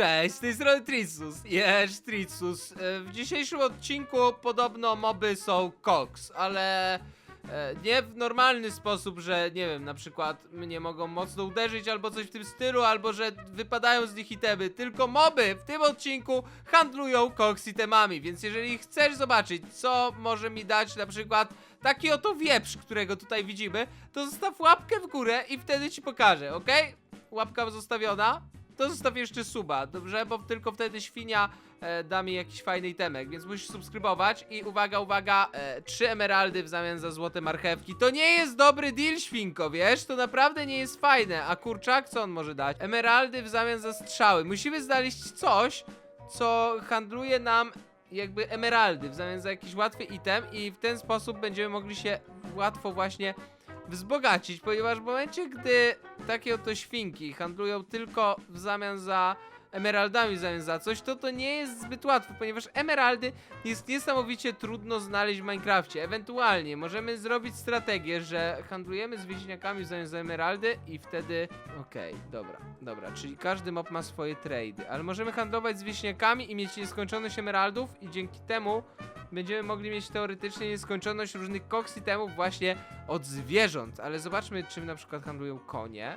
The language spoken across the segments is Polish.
Cześć, z tej strony Tritsus. Jest Tritsus. E, W dzisiejszym odcinku podobno moby są koks, ale e, nie w normalny sposób, że nie wiem, na przykład mnie mogą mocno uderzyć albo coś w tym stylu, albo że wypadają z nich itemy, tylko moby w tym odcinku handlują koks itemami, więc jeżeli chcesz zobaczyć, co może mi dać na przykład taki oto wieprz, którego tutaj widzimy, to zostaw łapkę w górę i wtedy ci pokażę, ok? Łapka zostawiona, to zostaw jeszcze suba, dobrze? Bo tylko wtedy świnia e, da mi jakiś fajny itemek, więc musisz subskrybować i uwaga, uwaga, e, trzy emeraldy w zamian za złote marchewki. To nie jest dobry deal, świnko, wiesz? To naprawdę nie jest fajne. A kurczak, co on może dać? Emeraldy w zamian za strzały. Musimy znaleźć coś, co handluje nam jakby emeraldy w zamian za jakiś łatwy item i w ten sposób będziemy mogli się łatwo właśnie wzbogacić, ponieważ w momencie, gdy takie oto świnki handlują tylko w zamian za emeraldami w zamian za coś, to to nie jest zbyt łatwo, ponieważ emeraldy jest niesamowicie trudno znaleźć w Minecrafcie. Ewentualnie możemy zrobić strategię, że handlujemy z wieśniakami w zamian za emeraldy i wtedy... Okej, dobra, dobra, czyli każdy mob ma swoje trady, ale możemy handlować z wieśniakami i mieć nieskończoność emeraldów i dzięki temu będziemy mogli mieć teoretycznie nieskończoność różnych koks itemów właśnie od zwierząt, ale zobaczmy czym na przykład handlują konie.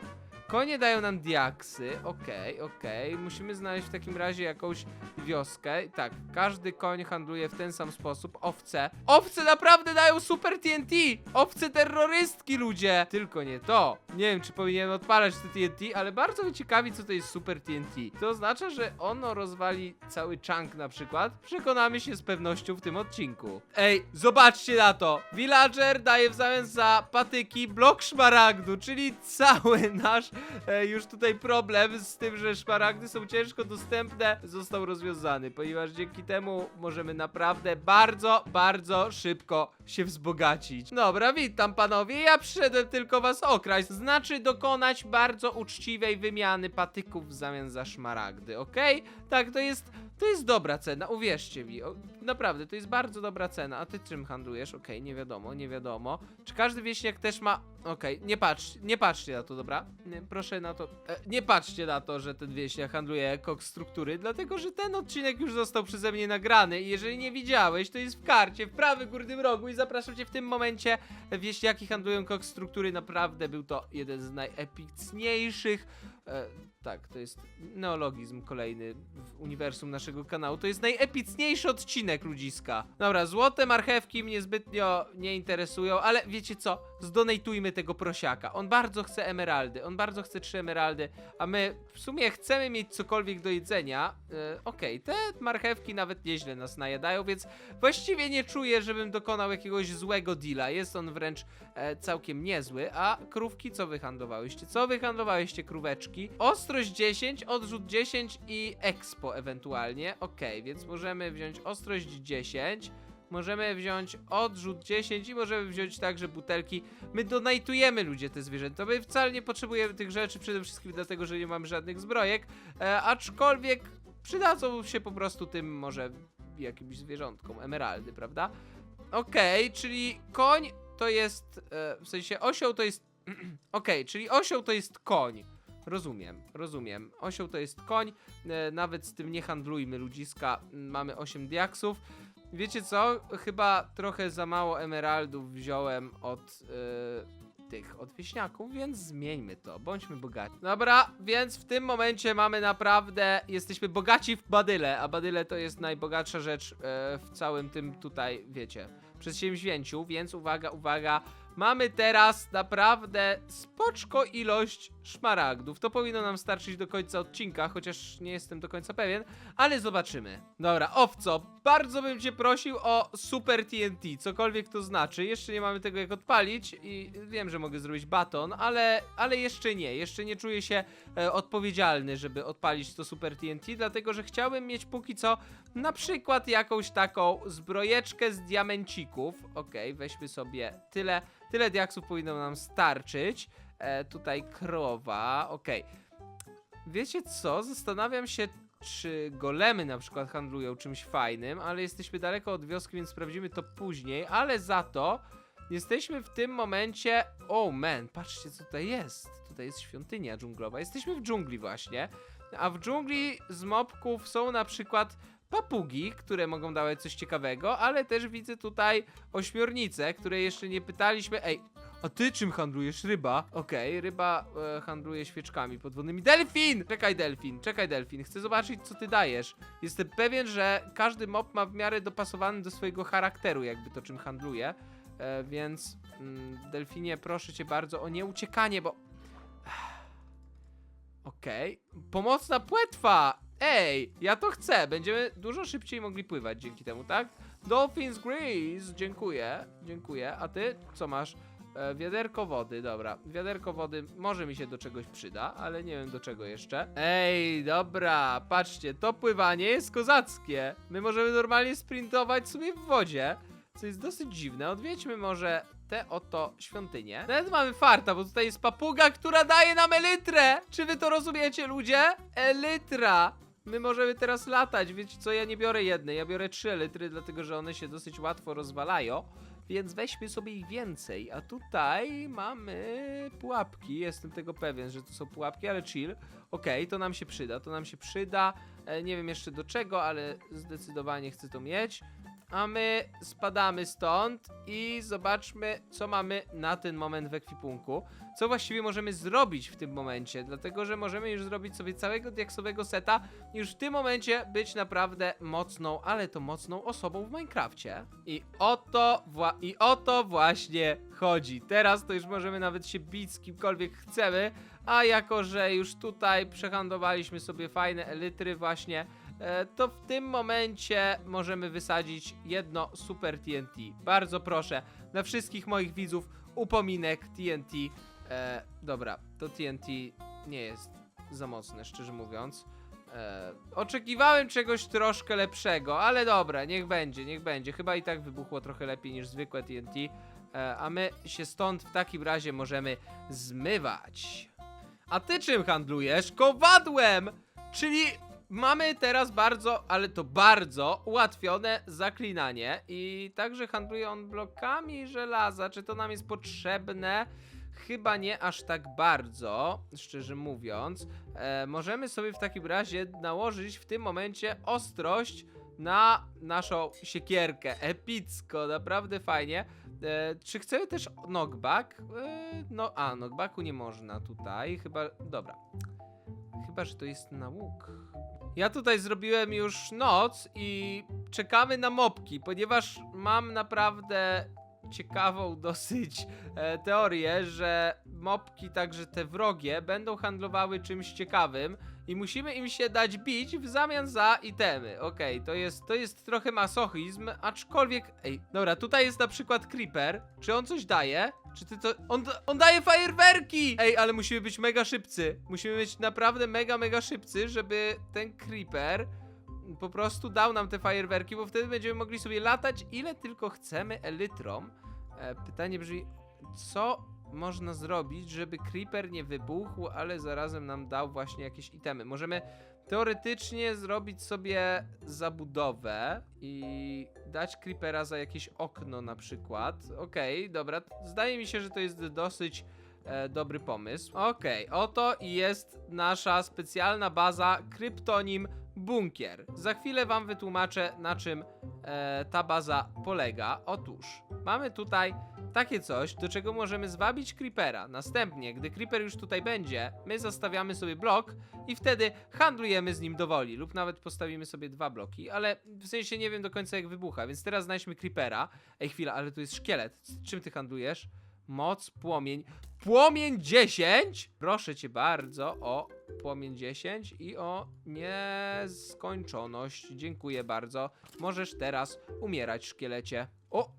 Konie dają nam diaksy, okej, okej. Musimy znaleźć w takim razie jakąś wioskę. Tak, każdy koń handluje w ten sam sposób. Owce. Owce naprawdę dają super TNT! Owce terrorystki, ludzie! Tylko nie to. Nie wiem, czy powinienem odpalać te TNT, ale bardzo mnie ciekawi, co to jest super TNT. To oznacza, że ono rozwali cały chunk na przykład. Przekonamy się z pewnością w tym odcinku. Ej, zobaczcie na to! Villager daje w zamian za patyki blok szmaragdu, czyli cały nasz e, już tutaj problem z tym, że szmaragdy są ciężko dostępne, został rozwiązany, ponieważ dzięki temu możemy naprawdę bardzo, bardzo szybko się wzbogacić. Dobra, witam panowie, ja przyszedłem tylko was okraść, znaczy dokonać bardzo uczciwej wymiany patyków w zamian za szmaragdy, okej? Tak, to jest, to jest dobra cena, uwierzcie mi, o, naprawdę, to jest bardzo dobra cena, a ty czym handlujesz? Okej, nie wiadomo, nie wiadomo. Czy każdy wieśniak też ma... Okej, nie patrz, nie patrzcie na to, dobra? Nie, proszę na to, e, nie patrzcie na to, że ten wieśniak handluje koks struktury, dlatego, że ten odcinek już został przeze mnie nagrany i jeżeli nie widziałeś, to jest w karcie, w prawym górnym rogu i zapraszam cię w tym momencie. Wieśniaki handlują koks struktury, naprawdę był to jeden z najepicniejszych E, tak, to jest neologizm kolejny w uniwersum naszego kanału. To jest najepicniejszy odcinek ludziska. Dobra, złote marchewki mnie zbytnio nie interesują, ale wiecie co? Zdonatujmy tego prosiaka. On bardzo chce emeraldy, on bardzo chce trzy emeraldy, a my w sumie chcemy mieć cokolwiek do jedzenia. E, Okej, te marchewki nawet nieźle nas najadają, więc właściwie nie czuję, żebym dokonał jakiegoś złego deala. Jest on wręcz e, całkiem niezły. A krówki co wyhandlowałyście? Co wyhandlowałyście króweczki? Ostrość 10, odrzut 10 i expo ewentualnie. Okej, więc możemy wziąć ostrość 10. Możemy wziąć odrzut 10 i możemy wziąć także butelki. My donajtujemy ludzie te zwierzęta. My wcale nie potrzebujemy tych rzeczy, przede wszystkim dlatego, że nie mamy żadnych zbrojek. E, aczkolwiek przydadzą się po prostu tym może jakimś zwierzątkom. Emeraldy, prawda? Okej, czyli koń to jest. E, w sensie osioł to jest. Okej, czyli osioł to jest koń. Rozumiem, rozumiem. Osioł to jest koń. E, nawet z tym nie handlujmy ludziska. Mamy 8 diaksów. Wiecie co? Chyba trochę za mało emeraldów wziąłem od e, tych, od wieśniaków, więc zmieńmy to. Bądźmy bogaci. Dobra, więc w tym momencie mamy naprawdę, jesteśmy bogaci w badyle, a badyle to jest najbogatsza rzecz e, w całym tym tutaj, wiecie, przedsięwzięciu, więc uwaga, uwaga. Mamy teraz naprawdę spoczko ilość szmaragdów. To powinno nam starczyć do końca odcinka, chociaż nie jestem do końca pewien, ale zobaczymy. Dobra, owco, bardzo bym cię prosił o super TNT, cokolwiek to znaczy. Jeszcze nie mamy tego jak odpalić i wiem, że mogę zrobić baton, ale, ale jeszcze nie. Jeszcze nie czuję się e, odpowiedzialny, żeby odpalić to super TNT, dlatego że chciałbym mieć póki co na przykład jakąś taką zbrojeczkę z diamencików. Okej, weźmy sobie tyle. Tyle diaksów powinno nam starczyć. E, tutaj krowa, okej. Wiecie co? Zastanawiam się, czy golemy na przykład handlują czymś fajnym, ale jesteśmy daleko od wioski, więc sprawdzimy to później. Ale za to jesteśmy w tym momencie. Oh man, patrzcie co tutaj jest. Tutaj jest świątynia dżunglowa. Jesteśmy w dżungli właśnie. A w dżungli z mobków są na przykład papugi, które mogą dawać coś ciekawego, ale też widzę tutaj ośmiornice, które jeszcze nie pytaliśmy. Ej, a ty czym handlujesz? Ryba? Okej, ryba e, handluje świeczkami podwodnymi. Delfin! Czekaj, delfin, czekaj, delfin. Chcę zobaczyć, co ty dajesz. Jestem pewien, że każdy mob ma w miarę dopasowany do swojego charakteru, jakby to czym handluje. E, więc, mm, delfinie, proszę cię bardzo o nieuciekanie, bo. Okej. Pomocna płetwa! Ej, ja to chcę. Będziemy dużo szybciej mogli pływać dzięki temu, tak? Dolphins Grease, dziękuję, dziękuję. A ty co masz? E, wiaderko wody, dobra. Wiaderko wody może mi się do czegoś przyda, ale nie wiem do czego jeszcze. Ej, dobra, patrzcie, to pływanie jest kozackie. My możemy normalnie sprintować sobie w wodzie, co jest dosyć dziwne. Odwiedźmy może tę oto świątynię. Nawet mamy farta, bo tutaj jest papuga, która daje nam elytrę. Czy wy to rozumiecie, ludzie? Elytra. My możemy teraz latać, wiecie co, ja nie biorę jednej, ja biorę trzy elitry, dlatego że one się dosyć łatwo rozwalają. Więc weźmy sobie ich więcej. A tutaj mamy pułapki. Jestem tego pewien, że to są pułapki, ale chill. Okej, to nam się przyda, to nam się przyda. E, nie wiem jeszcze do czego, ale zdecydowanie chcę to mieć. A my spadamy stąd i zobaczmy, co mamy na ten moment w ekwipunku. Co właściwie możemy zrobić w tym momencie, dlatego że możemy już zrobić sobie całego diaksowego seta już w tym momencie być naprawdę mocną, ale to mocną osobą w Minecrafcie. I o to, wła- i o to właśnie chodzi. Teraz to już możemy nawet się bić z kimkolwiek chcemy, a jako, że już tutaj przehandlowaliśmy sobie fajne elitry właśnie, to w tym momencie możemy wysadzić jedno super TNT. Bardzo proszę, na wszystkich moich widzów upominek TNT. E, dobra, to TNT nie jest za mocne, szczerze mówiąc. E, oczekiwałem czegoś troszkę lepszego, ale dobra, niech będzie, niech będzie. Chyba i tak wybuchło trochę lepiej niż zwykłe TNT. E, a my się stąd w takim razie możemy zmywać. A ty czym handlujesz? Kowadłem! Czyli mamy teraz bardzo, ale to bardzo ułatwione zaklinanie i także handluje on blokami żelaza. Czy to nam jest potrzebne? Chyba nie aż tak bardzo, szczerze mówiąc. E, możemy sobie w takim razie nałożyć w tym momencie ostrość na naszą siekierkę. Epicko, naprawdę fajnie. E, czy chcemy też knockback? E, no, a, knockbacku nie można tutaj. Chyba, dobra. Chyba, że to jest na łuk. Ja tutaj zrobiłem już noc i czekamy na mopki, ponieważ mam naprawdę ciekawą dosyć e, teorię, że mopki, także te wrogie, będą handlowały czymś ciekawym i musimy im się dać bić w zamian za itemy. Okej, to, jest, to jest trochę masochizm, aczkolwiek... Ej, dobra, tutaj jest na przykład Creeper. Czy on coś daje? Czy ty to... On, on daje fajerwerki! Ej, ale musimy być mega szybcy. Musimy być naprawdę mega, mega szybcy, żeby ten Creeper po prostu dał nam te fajerwerki, bo wtedy będziemy mogli sobie latać ile tylko chcemy elytrom. E, pytanie brzmi, co można zrobić, żeby Creeper nie wybuchł, ale zarazem nam dał właśnie jakieś itemy. Możemy teoretycznie zrobić sobie zabudowę i dać Creepera za jakieś okno na przykład. Okej, dobra, zdaje mi się, że to jest dosyć e, dobry pomysł. Okej, oto i jest nasza specjalna baza Kryptonim Bunkier. Za chwilę wam wytłumaczę, na czym e, ta baza polega. Otóż, mamy tutaj takie coś, do czego możemy zwabić Creepera. Następnie, gdy Creeper już tutaj będzie, my zostawiamy sobie blok i wtedy handlujemy z nim dowoli. Lub nawet postawimy sobie dwa bloki, ale w sensie nie wiem do końca jak wybucha, więc teraz znajdźmy Creepera. Ej, chwila, ale tu jest szkielet. Z czym ty handlujesz? Moc, płomień. Płomień 10? Proszę cię bardzo o płomień 10 i o nieskończoność. Dziękuję bardzo. Możesz teraz umierać, szkielecie. O,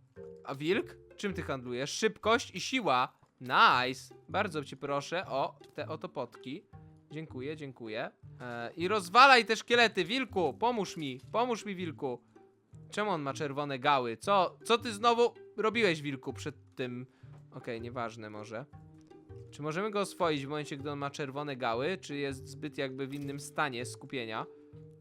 a wilk? Czym ty handlujesz? Szybkość i siła. Nice. Bardzo cię proszę o te oto potki. Dziękuję, dziękuję. E, I rozwalaj te szkielety, wilku. Pomóż mi, pomóż mi, wilku. Czemu on ma czerwone gały? Co, co ty znowu robiłeś, wilku, przed tym? Okej, nieważne może. Czy możemy go oswoić w momencie, gdy on ma czerwone gały? Czy jest zbyt jakby w innym stanie skupienia?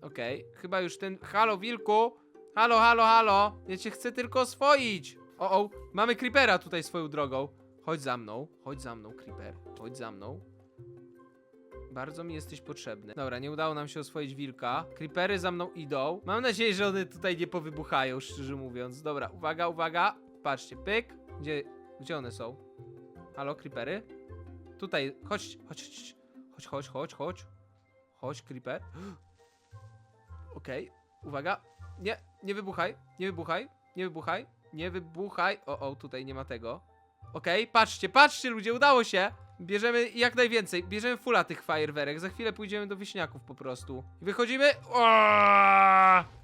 Okej, chyba już ten... Halo, wilku! Halo, halo, halo! Ja cię chcę tylko oswoić! O, o, mamy creepera tutaj swoją drogą. Chodź za mną, chodź za mną, creeper. Chodź za mną. Bardzo mi jesteś potrzebny. Dobra, nie udało nam się oswoić wilka. Creepery za mną idą. Mam nadzieję, że one tutaj nie powybuchają, szczerze mówiąc. Dobra, uwaga, uwaga. Patrzcie, pyk. Gdzie, gdzie one są? Halo, creepery? Tutaj, chodź, chodź, chodź, chodź, chodź, chodź, chodź. Chodź, creeper. Okej, uwaga. Nie, nie wybuchaj, nie wybuchaj, nie wybuchaj, nie wybuchaj. O, o, tutaj nie ma tego. Okej, patrzcie, patrzcie ludzie, udało się. Bierzemy jak najwięcej, bierzemy fulla tych fajerwerek. Za chwilę pójdziemy do wieśniaków po prostu. Wychodzimy.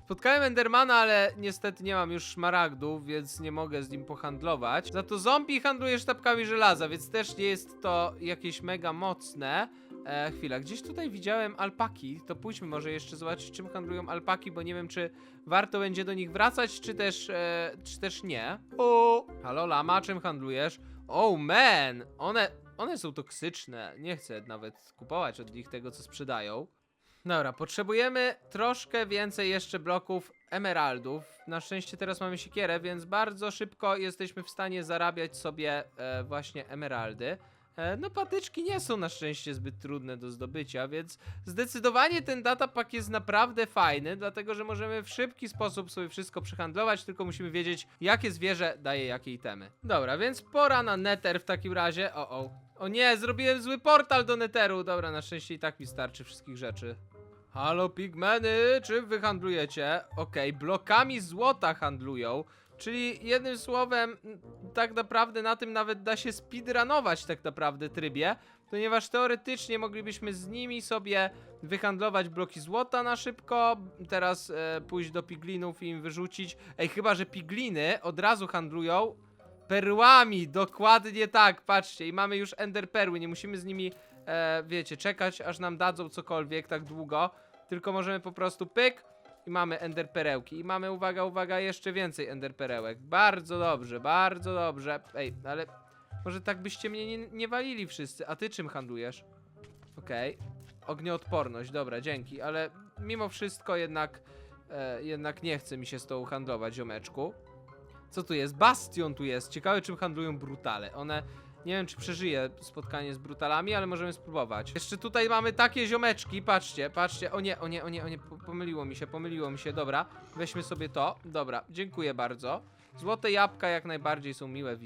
Spotkałem Endermana, ale niestety nie mam już szmaragdów, więc nie mogę z nim pohandlować. Za to zombie handluje sztabkami żelaza, więc też nie jest to jakieś mega mocne. E, chwila, gdzieś tutaj widziałem alpaki. To pójdźmy może jeszcze zobaczyć, czym handlują alpaki, bo nie wiem, czy warto będzie do nich wracać, czy też, e, czy też nie. O, halo lama, czym handlujesz? Oh man, one, one są toksyczne. Nie chcę nawet kupować od nich tego, co sprzedają. Dobra, potrzebujemy troszkę więcej jeszcze bloków emeraldów. Na szczęście teraz mamy siekierę, więc bardzo szybko jesteśmy w stanie zarabiać sobie e, właśnie emeraldy. E, no patyczki nie są na szczęście zbyt trudne do zdobycia, więc zdecydowanie ten datapack jest naprawdę fajny, dlatego że możemy w szybki sposób sobie wszystko przyhandlować, tylko musimy wiedzieć jakie zwierzę daje jakie itemy. Dobra, więc pora na nether w takim razie. O, o. O nie, zrobiłem zły portal do netheru. Dobra, na szczęście i tak mi starczy wszystkich rzeczy. Halo pigmeny, czym wy handlujecie? Okej, blokami złota handlują. Czyli jednym słowem, tak naprawdę na tym nawet da się speedrunować tak naprawdę trybie, ponieważ teoretycznie moglibyśmy z nimi sobie wyhandlować bloki złota na szybko, teraz e, pójść do piglinów i im wyrzucić. Ej, chyba że pigliny od razu handlują perłami, dokładnie tak, patrzcie, i mamy już ender perły, nie musimy z nimi, e, wiecie, czekać aż nam dadzą cokolwiek tak długo, tylko możemy po prostu pyk i mamy ender perełki. I mamy, uwaga, uwaga, jeszcze więcej ender perełek. Bardzo dobrze, bardzo dobrze. Ej, ale może tak byście mnie nie, nie walili wszyscy. A ty czym handlujesz? Okej. Ognioodporność, dobra, dzięki, ale mimo wszystko jednak, e, jednak nie chce mi się z tą handlować, ziomeczku. Co tu jest? Bastion tu jest. Ciekawe, czym handlują brutale. One nie wiem, czy przeżyję spotkanie z brutalami, ale możemy spróbować. Jeszcze tutaj mamy takie ziomeczki, patrzcie, patrzcie. O nie, o nie, o nie, o nie, po- pomyliło mi się, pomyliło mi się. Dobra, weźmy sobie to. Dobra, dziękuję bardzo. Złote jabłka jak najbardziej są miłe,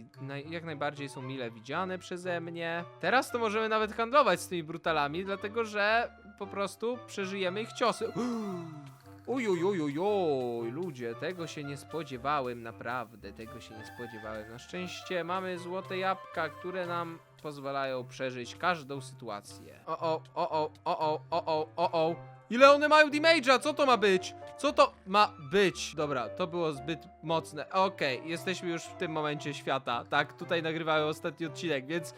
jak najbardziej są mile widziane przeze mnie. Teraz to możemy nawet handlować z tymi brutalami, dlatego że po prostu przeżyjemy ich ciosy. Ujujujujoj, ludzie, tego się nie spodziewałem, naprawdę, tego się nie spodziewałem. Na szczęście mamy złote jabłka, które nam pozwalają przeżyć każdą sytuację. O, o, o, o, o, o, o, o, o. Ile one mają damage'a? Co to ma być? Co to ma być? Dobra, to było zbyt mocne. Okej, jesteśmy już w tym momencie świata. Tak, tutaj nagrywałem ostatni odcinek, więc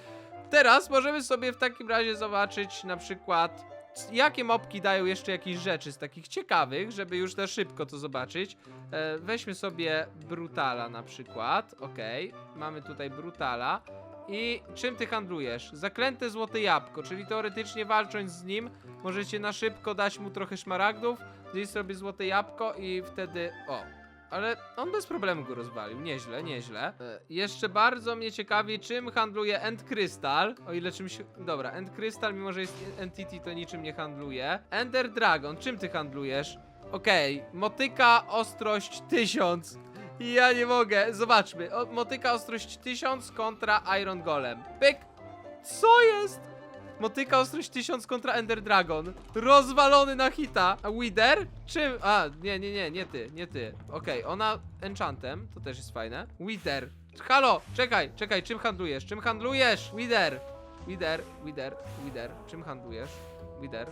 teraz możemy sobie w takim razie zobaczyć na przykład jakie mopki dają jeszcze jakieś rzeczy z takich ciekawych, żeby już na szybko to zobaczyć. E, weźmy sobie Brutala na przykład. Okej, mamy tutaj Brutala. I czym ty handlujesz? Zaklęte złote jabłko, czyli teoretycznie walcząc z nim, możecie na szybko dać mu trochę szmaragdów, zjeść sobie złote jabłko i wtedy. O! Ale on bez problemu go rozwalił. Nieźle, nieźle. E, jeszcze bardzo mnie ciekawi, czym handluje End Crystal. O ile czymś. Dobra, End Crystal, mimo że jest Entity, to niczym nie handluje. Ender Dragon, czym ty handlujesz? Okej, motyka ostrość 1000. Ja nie mogę, zobaczmy. O, motyka ostrość 1000 kontra Iron Golem. Pyk! Co jest? Motyka ostrość 1000 kontra Ender Dragon. Rozwalony na hita. A Wither? Czym? A, nie, nie, nie, nie ty, nie ty. Okej, ona enchantem, to też jest fajne. Wither. Halo, czekaj, czekaj, czym handlujesz? Czym handlujesz? Wither. Wither, Wither, Wither. Czym handlujesz? Wither.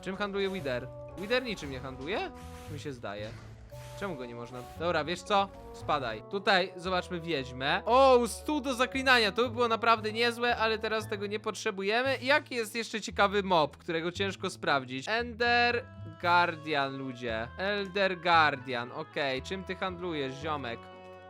Czym handluje Wither? Wither niczym nie handluje? Mi się zdaje. Czemu go nie można? Dobra, wiesz co? Spadaj. Tutaj zobaczmy wiedźmę. O, stół do zaklinania. To by było naprawdę niezłe, ale teraz tego nie potrzebujemy. Jaki jest jeszcze ciekawy mob, którego ciężko sprawdzić? Ender Guardian, ludzie. Elder Guardian. Okej, czym ty handlujesz, ziomek?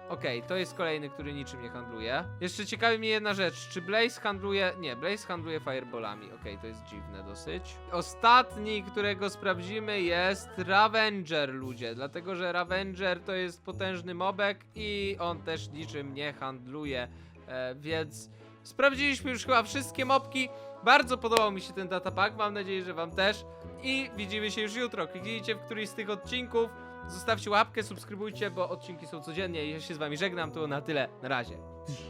Okej, to jest kolejny, który niczym nie handluje. Jeszcze ciekawi mnie jedna rzecz. Czy Blaze handluje... Nie, Blaze handluje fireballami. Okej, to jest dziwne dosyć. Ostatni, którego sprawdzimy jest Ravenger, ludzie. Dlatego, że Ravenger to jest potężny mobek i on też niczym nie handluje. E, więc sprawdziliśmy już chyba wszystkie mobki. Bardzo podobał mi się ten datapack, mam nadzieję, że wam też. I widzimy się już jutro. Kliknijcie w któryś z tych odcinków, zostawcie łapkę, subskrybujcie, bo odcinki są codziennie. Ja się z wami żegnam, to na tyle. Na razie.